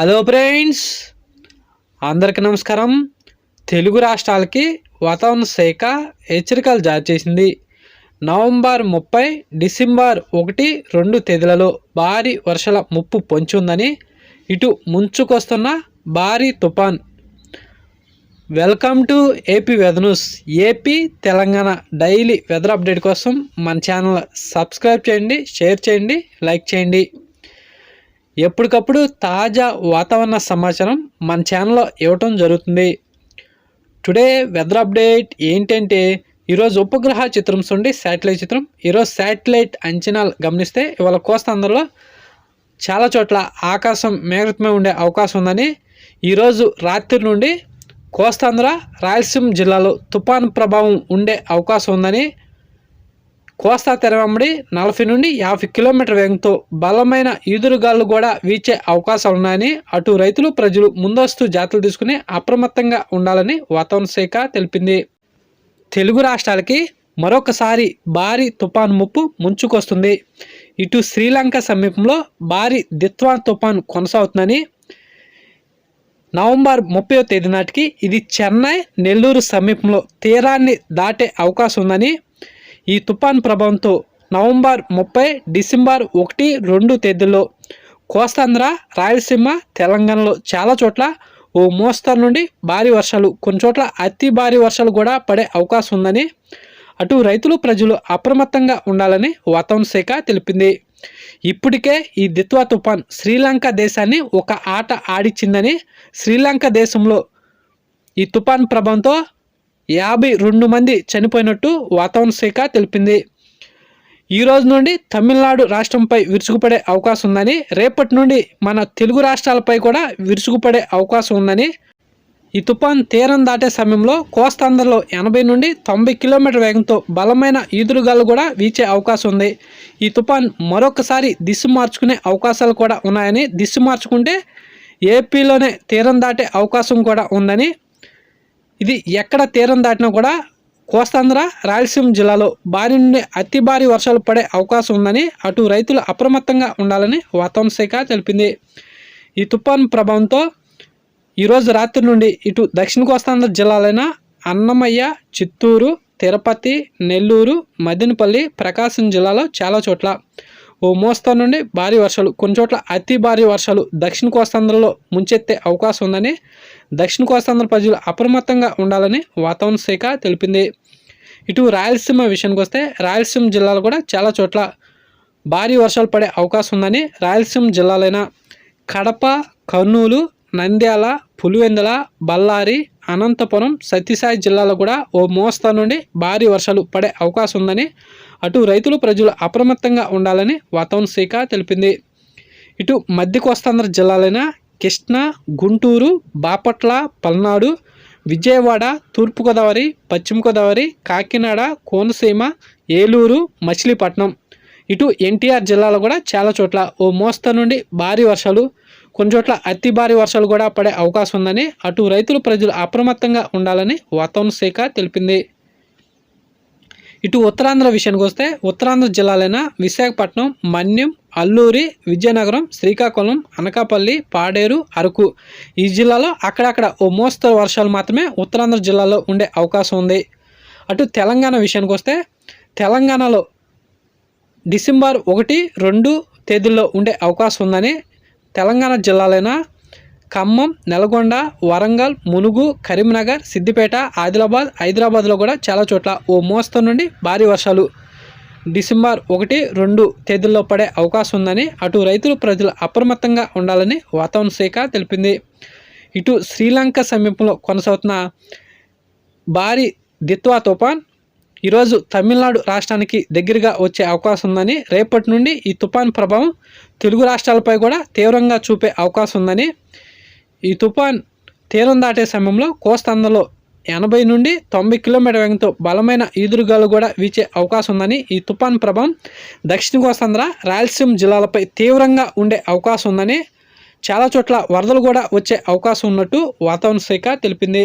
Hello friends అందరికీ నమస్కారం. తెలుగు రాష్ట్రాలకి వాతావరణ శాఖ హెచ్చరికలు జారీ చేసింది. నవంబర్ ముప్పై డిసెంబర్ ఒకటి రెండు తేదీలలో భారీ వర్షాల ముప్పు పొంచి ఉందని ఇటు ముంచుకొస్తున్న భారీ తుఫాన్. Welcome to AP weather news AP Telangana daily weather update కోసం మన ఛానల్ సబ్స్క్రైబ్ చేయండి షేర్ చేయండి లైక్ చేయండి. ఎప్పటికప్పుడు తాజా వాతావరణ సమాచారం మన ఛానల్లో ఇవ్వటం జరుగుతుంది. టుడే వెదర్ అప్డేట్ ఏంటంటే ఈరోజు ఉపగ్రహ చిత్రం నుండి శాటిలైట్ చిత్రం. ఈరోజు శాటిలైట్ అంచనాలు గమనిస్తే ఇవాళ కోస్తాంధ్రలో చాలా చోట్ల ఆకాశం మేఘతమే ఉండే అవకాశం ఉందని ఈరోజు రాత్రి నుండి కోస్తాంధ్ర రాయలసీమ జిల్లాలో తుఫాను ప్రభావం ఉండే అవకాశం ఉందని కోస్తా తెరవమ్మడి నలభై నుండి యాభై కిలోమీటర్ వేగంతో బలమైన ఈదురుగాలు కూడా వీచే అవకాశాలు ఉన్నాయని అటు రైతులు ప్రజలు ముందస్తు జాతలు తీసుకుని అప్రమత్తంగా ఉండాలని వాతావరణ శాఖ తెలిపింది. తెలుగు రాష్ట్రాలకి మరొకసారి భారీ తుఫాను ముప్పు ముంచుకొస్తుంది. ఇటు శ్రీలంక సమీపంలో భారీ దిత్వాన్ తుఫాను కొనసాగుతుందని నవంబర్ ముప్పై తేదీ నాటికి ఇది చెన్నై నెల్లూరు సమీపంలో తీరాన్ని దాటే అవకాశం ఉందని ఈ తుఫాన్ ప్రభావంతో నవంబర్ ముప్పై డిసెంబర్ ఒకటి రెండు తేదీల్లో కోస్తాంధ్ర రాయలసీమ తెలంగాణలో చాలా చోట్ల ఓ మోస్తరు నుండి భారీ వర్షాలు కొన్ని చోట్ల అతి భారీ వర్షాలు కూడా పడే అవకాశం ఉందని అటు రైతులు ప్రజలు అప్రమత్తంగా ఉండాలని వాతావరణ శాఖ తెలిపింది. ఇప్పటికే ఈ దిత్వా తుఫాన్ శ్రీలంక దేశాన్ని ఒక ఆట ఆడిచ్చిందని శ్రీలంక దేశంలో ఈ తుఫాన్ ప్రభావంతో యాభై రెండు మంది చనిపోయినట్టు వాతావరణ శాఖ తెలిపింది. ఈ రోజు నుండి తమిళనాడు రాష్ట్రంపై విరుచుకుపడే అవకాశం ఉందని రేపటి నుండి మన తెలుగు రాష్ట్రాలపై కూడా విరుచుకుపడే అవకాశం ఉందని ఈ తుఫాన్ తీరం దాటే సమయంలో కోస్తాంధ్రలో ఎనభై నుండి తొంభై కిలోమీటర్ వేగంతో బలమైన ఈదురుగాలు కూడా వీచే అవకాశం ఉంది. ఈ తుఫాన్ మరొకసారి దిశ మార్చుకునే అవకాశాలు కూడా ఉన్నాయని దిశ మార్చుకుంటే ఏపీలోనే తీరం దాటే అవకాశం కూడా ఉందని ఇది ఎక్కడ తీరం దాటినా కూడా కోస్తాంధ్ర రాయలసీమ జిల్లాలో భారీ నుండి అతి భారీ వర్షాలు పడే అవకాశం ఉందని అటు రైతులు అప్రమత్తంగా ఉండాలని వాతావరణ శాఖ తెలిపింది. ఈ తుఫాను ప్రభావంతో ఈరోజు రాత్రి నుండి ఇటు దక్షిణ కోస్తాంధ్ర జిల్లాలైన అన్నమయ్య చిత్తూరు తిరుపతి నెల్లూరు మదినపల్లి ప్రకాశం జిల్లాలో చాలా చోట్ల ఓ మోస్తరు నుండి భారీ వర్షాలు కొన్ని చోట్ల అతి భారీ వర్షాలు దక్షిణ కోస్తాంధ్రలో ముంచెత్తే అవకాశం ఉందని దక్షిణ కోస్తాంధ్ర ప్రజలు అప్రమత్తంగా ఉండాలని వాతావరణ శాఖ తెలిపింది. ఇటు రాయలసీమ విషయానికి వస్తే రాయలసీమ జిల్లాలో కూడా చాలా చోట్ల భారీ వర్షాలు పడే అవకాశం ఉందని రాయలసీమ జిల్లాలైన కడప కర్నూలు నంద్యాల పులివెందుల బళ్ళారి అనంతపురం సత్యసాయి జిల్లాలో కూడా ఓ మోస్తా నుండి భారీ వర్షాలు పడే అవకాశం ఉందని అటు రైతులు ప్రజలు అప్రమత్తంగా ఉండాలని వాతావరణ శాఖ తెలిపింది. ఇటు మధ్య కోస్తాంధ్ర జిల్లాలైన కృష్ణా గుంటూరు బాపట్ల పల్నాడు విజయవాడ తూర్పుగోదావరి పశ్చిమ గోదావరి కాకినాడ కోనసీమ ఏలూరు మచిలీపట్నం. ఇటు ఎన్టీఆర్ జిల్లాలో కూడా చాలా చోట్ల ఓ మోస్తా నుండి భారీ వర్షాలు కొన్ని చోట్ల అతి భారీ వర్షాలు కూడా పడే అవకాశం ఉందని అటు రైతులు ప్రజలు అప్రమత్తంగా ఉండాలని వాతావరణ శాఖ తెలిపింది. ఇటు ఉత్తరాంధ్ర విషయానికి వస్తే ఉత్తరాంధ్ర జిల్లాలైన విశాఖపట్నం మన్యం అల్లూరి విజయనగరం శ్రీకాకుళం అనకాపల్లి పాడేరు అరకు ఈ జిల్లాలో అక్కడక్కడ ఓ మోస్తరు వర్షాలు మాత్రమే ఉత్తరాంధ్ర జిల్లాలో ఉండే అవకాశం ఉంది. అటు తెలంగాణ విషయానికి వస్తే తెలంగాణలో డిసెంబర్ ఒకటి రెండు తేదీల్లో ఉండే అవకాశం ఉందని తెలంగాణ జిల్లాలైన ఖమ్మం నల్గొండ వరంగల్ మునుగు కరీంనగర్ సిద్దిపేట ఆదిలాబాద్ హైదరాబాద్లో కూడా చాలా చోట్ల ఓ మోస్తరు నుండి భారీ వర్షాలు. డిసెంబర్ ఒకటి రెండు తేదీల్లో పడే అవకాశం ఉందని అటు రైతులు ప్రజలు అప్రమత్తంగా ఉండాలని వాతావరణ శాఖ తెలిపింది. ఇటు శ్రీలంక సమీపంలో కొనసాగుతున్న భారీ దిత్వా తుఫాన్ ఈరోజు తమిళనాడు రాష్ట్రానికి దగ్గరగా వచ్చే అవకాశం ఉందని రేపటి నుండి ఈ తుఫాన్ ప్రభావం తెలుగు రాష్ట్రాలపై కూడా తీవ్రంగా చూపే అవకాశం ఉందని ఈ తుఫాన్ తీరం దాటే సమయంలో కోస్తాంధ్రలో ఎనభై నుండి తొంభై కిలోమీటర్ వేగంతో బలమైన ఈదురుగాలు కూడా వీచే అవకాశం ఉందని ఈ తుఫాన్ ప్రభావం దక్షిణ కోస్తాంధ్ర రాయలసీమ జిల్లాలపై తీవ్రంగా ఉండే అవకాశం ఉందని చాలా చోట్ల వరదలు కూడా వచ్చే అవకాశం ఉన్నట్టు వాతావరణ శాఖ తెలిపింది.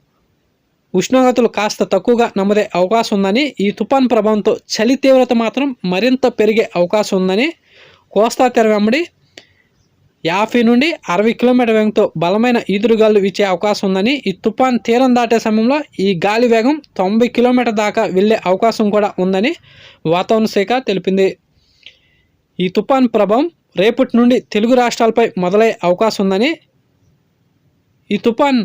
ఉష్ణోగ్రతలు కాస్త తక్కువగా నమోదే అవకాశం ఉందని ఈ తుఫాన్ ప్రభావంతో చలి తీవ్రత మాత్రం మరింత పెరిగే అవకాశం ఉందని కోస్తా తెర వెంబడి యాభై నుండి అరవై కిలోమీటర్ వేగంతో బలమైన ఈదురుగాలు వీచే అవకాశం ఉందని ఈ తుఫాన్ తీరం దాటే సమయంలో ఈ గాలి వేగం తొంభై కిలోమీటర్ దాకా వెళ్ళే అవకాశం కూడా ఉందని వాతావరణ శాఖ తెలిపింది. ఈ తుఫాన్ ప్రభావం రేపటి నుండి తెలుగు రాష్ట్రాలపై మొదలయ్యే అవకాశం ఉందని ఈ తుఫాన్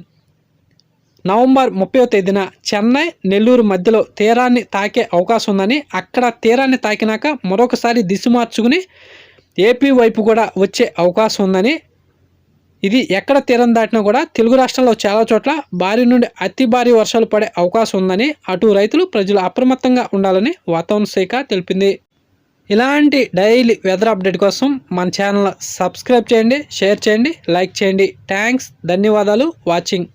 నవంబర్ ముప్పై తేదీన చెన్నై నెల్లూరు మధ్యలో తీరాన్ని తాకే అవకాశం ఉందని అక్కడ తీరాన్ని తాకినాక మరొకసారి దిశ మార్చుకుని ఏపీ వైపు కూడా వచ్చే అవకాశం ఉందని ఇది ఎక్కడ తీరం దాటినా కూడా తెలుగు రాష్ట్రాల్లో చాలా చోట్ల భారీ నుండి అతి భారీ వర్షాలు పడే అవకాశం ఉందని అటు రైతులు ప్రజలు అప్రమత్తంగా ఉండాలని వాతావరణ శాఖ తెలిపింది. ఇలాంటి డైలీ వెదర్ అప్డేట్ కోసం మన ఛానల్ సబ్స్క్రైబ్ చేయండి షేర్ చేయండి లైక్ చేయండి. థ్యాంక్స్ ధన్యవాదాలు వాచింగ్.